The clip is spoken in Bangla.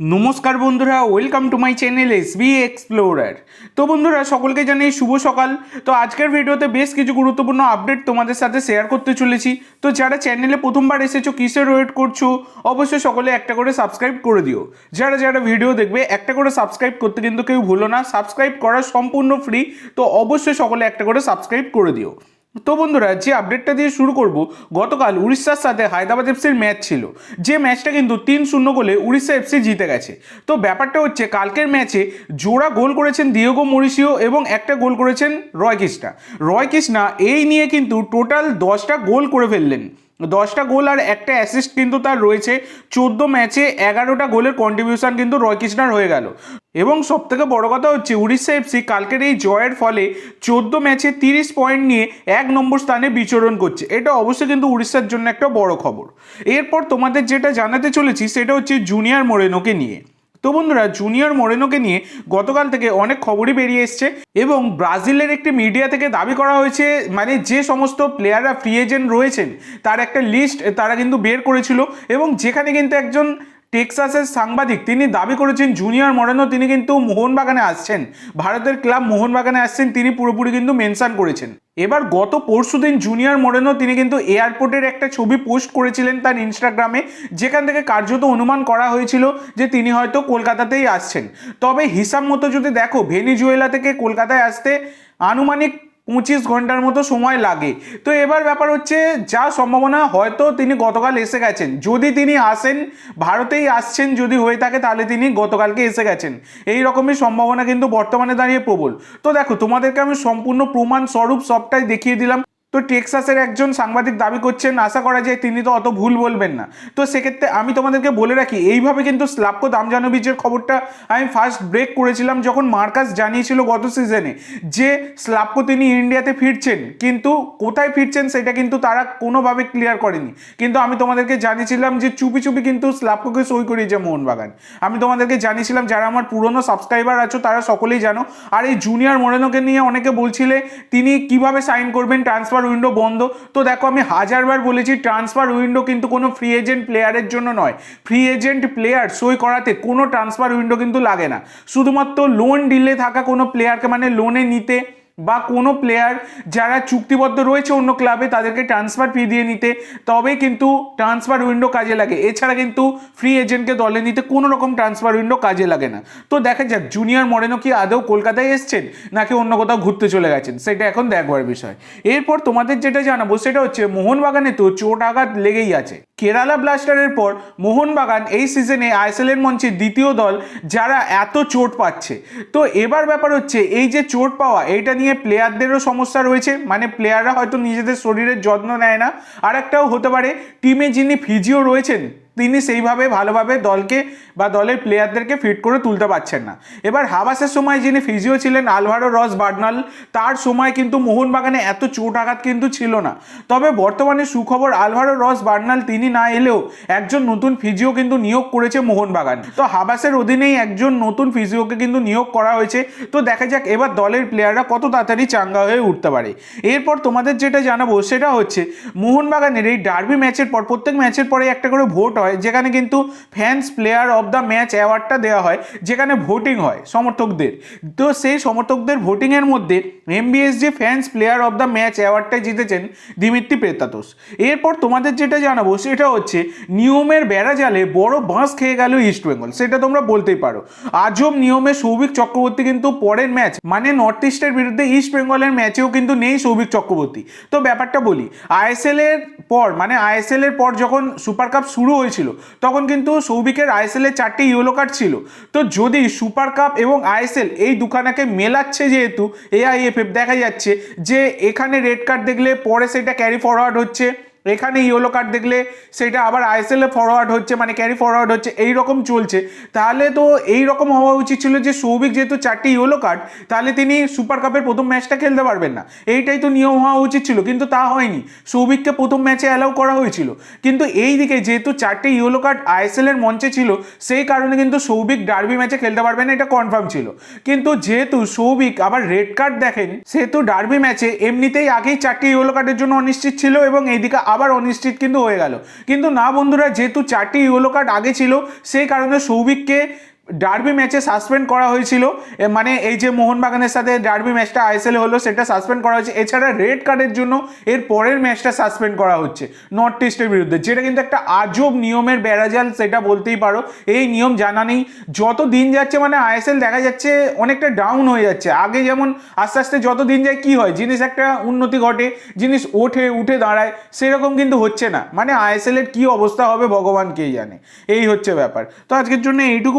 নমস্কার বন্ধুরা welcome to my channel S B explorer তো বন্ধুরা, সকলকে জানাই শুভ সকাল। তো আজকের ভিডিওতে বেশ কিছু গুরুত্বপূর্ণ আপডেট তোমাদের সাথে শেয়ার করতে চলেছি। তো যারা চ্যানেলে প্রথমবার এসেছ কিসের ওয়েট করছ, অবশ্যই সকলে একটা করে সাবস্ক্রাইব করে দিও। যারা যারা ভিডিও দেখবে, একটা করে সাবস্ক্রাইব করতে কিন্তু কেউ ভুলো না। সাবস্ক্রাইব করা সম্পূর্ণ ফ্রি তো অবশ্যই সকলে একটা করে সাবস্ক্রাইব করে দিও। তো বন্ধুরা, যে আপডেটটা দিয়ে শুরু করব, গতকাল উড়িষ্যার সাথে হায়দ্রাবাদ এফসির ম্যাচ ছিল। যে ম্যাচটা কিন্তু তিন শূন্য গোলে উড়িষ্যা এফসি জিতে গেছে। তো ব্যাপারটা হচ্ছে, কালকের ম্যাচে জোড়া গোল করেছেন দিয়েগো মরিসিও এবং একটা গোল করেছেন রয় কৃষ্ণা রয় কৃষ্ণা এই নিয়ে কিন্তু টোটাল দশটা গোল করে ফেললেন। দশটা গোল আর একটা অ্যাসিস্ট কিন্তু তার রয়েছে। চোদ্দ ম্যাচে এগারোটা গোলের কন্ট্রিবিউশন কিন্তু রয় কৃষ্ণার হয়ে গেল। এবং সব থেকে বড় কথা হচ্ছে, উড়িষ্যা এফসি কালকের এই জয়ের ফলে চোদ্দ ম্যাচে তিরিশ পয়েন্ট নিয়ে এক নম্বর স্থানে বিচরণ করছে। এটা অবশ্যই কিন্তু উড়িষ্যার জন্য একটা বড় খবর। এরপর তোমাদের যেটা জানাতে চলেছি, সেটা হচ্ছে জুনিয়র মোরেনোকে নিয়ে। তো বন্ধুরা জুনিয়র মোরেনোকে নিয়ে গতকাল থেকে অনেক খবরই বেরিয়ে এসছে এবং ব্রাজিলের একটি মিডিয়া থেকে দাবি করা হয়েছে মানে যে সমস্ত প্লেয়াররা ফ্রি এজেন্ট রয়েছেন, তার একটা লিস্ট তারা কিন্তু বের করেছিল এবং যেখানে কিন্তু একজন টেক্সাসের সাংবাদিক, তিনি দাবি করেছেন জুনিয়র মরেনো তিনি কিন্তু মোহনবাগানে আসছেন। ভারতের ক্লাব মোহনবাগানে আসছেন, তিনি পুরোপুরি কিন্তু মেনশন করেছেন। এবার গত পরশুদিন জুনিয়র মোরেনো তিনি কিন্তু এয়ারপোর্টের একটা ছবি পোস্ট করেছিলেন তার ইনস্টাগ্রামে, যেখান থেকে কার্যত অনুমান করা হয়েছিল যে তিনি হয়তো কলকাতাতেই আসছেন। তবে হিসাব মতো যদি দেখো, ভেনিজুয়েলা থেকে কলকাতায় আসতে আনুমানিক পঁচিশ ঘণ্টার মতো সময় লাগে। তো এবার ব্যাপার হচ্ছে, যা সম্ভাবনা হয়তো তিনি গতকাল এসে গেছেন। যদি তিনি আসেন, ভারতেই আসছেন যদি হয়ে থাকে, তাহলে তিনি গতকালকে এসে গেছেন। এই রকমই সম্ভাবনা কিন্তু বর্তমানে দাঁড়িয়ে প্রবল। তো দেখো, তোমাদেরকে আমি সম্পূর্ণ প্রমাণ স্বরূপ সবটাই দেখিয়ে দিলাম। তো টেক্সাসের একজন সাংবাদিক দাবি করছেন, আশা করা যায় তিনি তো অত ভুল বলবেন না। তো সেক্ষেত্রে আমি তোমাদেরকে বলে রাখি, এইভাবে কিন্তু স্লাপকো দামজানোভিচের খবরটা আমি ফার্স্ট ব্রেক করেছিলাম যখন মার্কাস জানিয়েছিল গত সিজনে যে স্লাপকো তিনি ইন্ডিয়াতে ফিরছেন, কিন্তু কোথায় ফিরছেন সেটা কিন্তু তারা কোনোভাবে ক্লিয়ার করেনি। কিন্তু আমি তোমাদেরকে জানিয়েছিলাম যে চুপি চুপি কিন্তু স্লাপকোকে সই করিয়েছে মোহনবাগান। আমি তোমাদেরকে জানিয়েছিলাম, যারা আমার পুরনো সাবস্ক্রাইবার আছো তারা সকলেই জানো, আর এই জুনিয়র মোরেনোকে নিয়ে অনেকে বলছিলে, তিনি কীভাবে সাইন করবেন ট্রান্সফার উইন্ডো বন্ধ। তো দেখো আমি হাজারবার বলেছি ট্রান্সফার উইন্ডো কিন্তু কোনো ফ্রি এজেন্ট প্লেয়ারের জন্য নয়। ফ্রি এজেন্ট প্লেয়ার সই করাতে কোনো ট্রান্সফার উইন্ডো কিন্তু লাগে না। শুধুমাত্র লোন ডিলে থাকা কোনো প্লেয়ারকে মানে লোনে নিতে বা কোনো প্লেয়ার যারা চুক্তিবদ্ধ রয়েছে অন্য ক্লাবে তাদেরকে ট্রান্সফার ফি দিয়ে নিতে তবেই কিন্তু ট্রান্সফার উইন্ডো কাজে লাগে। এছাড়া কিন্তু ফ্রি এজেন্টকে দলে নিতে কোনো রকম ট্রান্সফার উইন্ডো কাজে লাগে না। তো দেখা যাক জুনিয়র মরেনো কি আদৌ কলকাতায় এসছেন, নাকি অন্য কোথাও ঘুরতে চলে গেছেন? সেটা এখন দেখবার বিষয়। এরপর তোমাদের যেটা জানাব, সেটা হচ্ছে, মোহনবাগানে তো চোট আঘাত লেগেই আছে। কেরালা ব্লাস্টারের পর মোহনবাগান এই সিজনে আইএসএল এর মঞ্চে দ্বিতীয় দল যারা এত চোট পাচ্ছে। তো এবার ব্যাপার হচ্ছে, এই যে চোট পাওয়া, এইটা নিয়ে প্লেয়ারদেরও সমস্যা রয়েছে। মানে প্লেয়াররা হয়তো নিজেদের শরীরের যত্ন নেয় না। আর একটাও হতে পারে টিমে যিনি ফিজিও রয়েছেন তিনি সেইভাবে ভালোভাবে দলকে বা দলের প্লেয়ারদেরকে ফিট করে তুলতে পারছেন না। এবার হাবাসের সময় যিনি ফিজিও ছিলেন, আলভারো রস বার্নাল, তার সময় কিন্তু মোহনবাগানে এত চোট আঘাত কিন্তু ছিল না। তবে বর্তমানে সুখবর, আলভারো রস বার্নাল তিনি না এলেও একজন নতুন ফিজিও কিন্তু নিয়োগ করেছে মোহনবাগান। তো হাবাসের অধীনেই একজন নতুন ফিজিওকে কিন্তু নিয়োগ করা হয়েছে। তো দেখা যাক এবার দলের প্লেয়াররা কত তাড়াতাড়ি চাঙ্গা হয়ে উঠতে পারে। এরপর তোমাদের যেটা জানাব সেটা হচ্ছে, মোহনবাগানের এই ডার্বি ম্যাচের পর, প্রত্যেক ম্যাচের পরে একটা করে ভোট হয়। যেখানে কিন্তু fans player of the match অ্যাওয়ার্ডটা দেওয়া হয়, যেখানে ভোটিং হয় সমর্থকদের। তো সেই সমর্থকদের ভোটিংয়ের মধ্যে MBSG fans player of the match অ্যাওয়ার্ডটা জিতেছেন দিমিত্রি প্রেতাতোস এরপর তোমাদের যেটা জানাব, সেটা হচ্ছে নিয়মের বেড়া জালে বড় বাঁশ খেয়ে গেল ইস্টবেঙ্গল সেটা তোমরা বলতেই পারো। আজব নিয়মে সৌভিক চক্রবর্তী কিন্তু পরের ম্যাচ মানে নর্থ ইস্টের বিরুদ্ধে ইস্ট বেঙ্গলের ম্যাচেও কিন্তু নেই সৌভিক চক্রবর্তী। তো ব্যাপারটা বলি আইএসএল এর পর মানে আইএসএল এর পর যখন সুপার কাপ শুরু হয়েছিল তখন কিন্তু সৌভিকের আইএসএল এর চারটি ইয়েলো কার্ড ছিল। তো যদি সুপার কাপ এবং আইএসএল এই দুখানাকে মেলাচ্ছে যেহেতু এআইএফএফ দেখা যাচ্ছে যে এখানে রেড কার্ড দেখলে পরে সেটা ক্যারি ফরওয়ার্ড হচ্ছে। এখানে ইয়েলো কার্ড দেখলে সেটা আবার আইএসএল ফরওয়ার্ড হচ্ছে মানে ক্যারি ফরওয়ার্ড হচ্ছে এই রকম চলছে। তাহলে তো এই রকম হওয়া উচিত ছিল যে সৌভিক যেহেতু চারটি ইয়েলো কার্ড তাহলে তিনি সুপার কাপের প্রথম ম্যাচটা খেলতে পারবেন না। এইটাই তো নিয়ম হওয়া উচিত ছিল, কিন্তু তা হয়নি। সৌভিককে প্রথম ম্যাচে অ্যালাউ করা হয়েছিল। কিন্তু এই দিকে যেহেতু চারটি ইয়েলো কার্ড আইএসএল এর মঞ্চে ছিল, সেই কারণে কিন্তু সৌভিক ডার্বি ম্যাচে খেলতে পারবে না, এটা কনফার্ম ছিল। কিন্তু যেহেতু সৌভিক আবার রেড কার্ড দেখেন, সেহেতু ডার্বি ম্যাচে এমনিতেই আগেই চারটি ইয়েলো কার্ডের জন্য অনিশ্চিত ছিল এবং এইদিকে আবার অনিশ্চিত কিন্তু হয়ে গেল। কিন্তু না বন্ধুরা, যেহেতু চারটি ইউলো কার্ড আগে ছিল, সেই কারণে সৌভিককে ডার্বি ম্যাচে সাসপেন্ড করা হয়েছিল। মানে এই যে মোহনবাগানের সাথে ডার্বি ম্যাচটা আইএসএল হলো, সেটা সাসপেন্ড করা হয়েছে। এছাড়া রেড কার্ডের জন্য এর পরের ম্যাচটা সাসপেন্ড করা হচ্ছে নর্থ ইস্টের বিরুদ্ধে। যেটা কিন্তু একটা আজব নিয়মের বেড়াজাল, সেটা বলতেই পারো। এই নিয়ম জানা নেই। যত দিন যাচ্ছে মানে আইএসএল দেখা যাচ্ছে অনেকটা ডাউন হয়ে যাচ্ছে। আগে যেমন আস্তে আস্তে যত দিন যায় কি হয়, জিনিস একটা উন্নতি ঘটে, জিনিস ওঠে, উঠে দাঁড়ায়, সেরকম কিন্তু হচ্ছে না। মানে আইএসএলের কি অবস্থা হবে ভগবান কেই জানে। এই হচ্ছে ব্যাপার। তো আজকের জন্য এইটুকু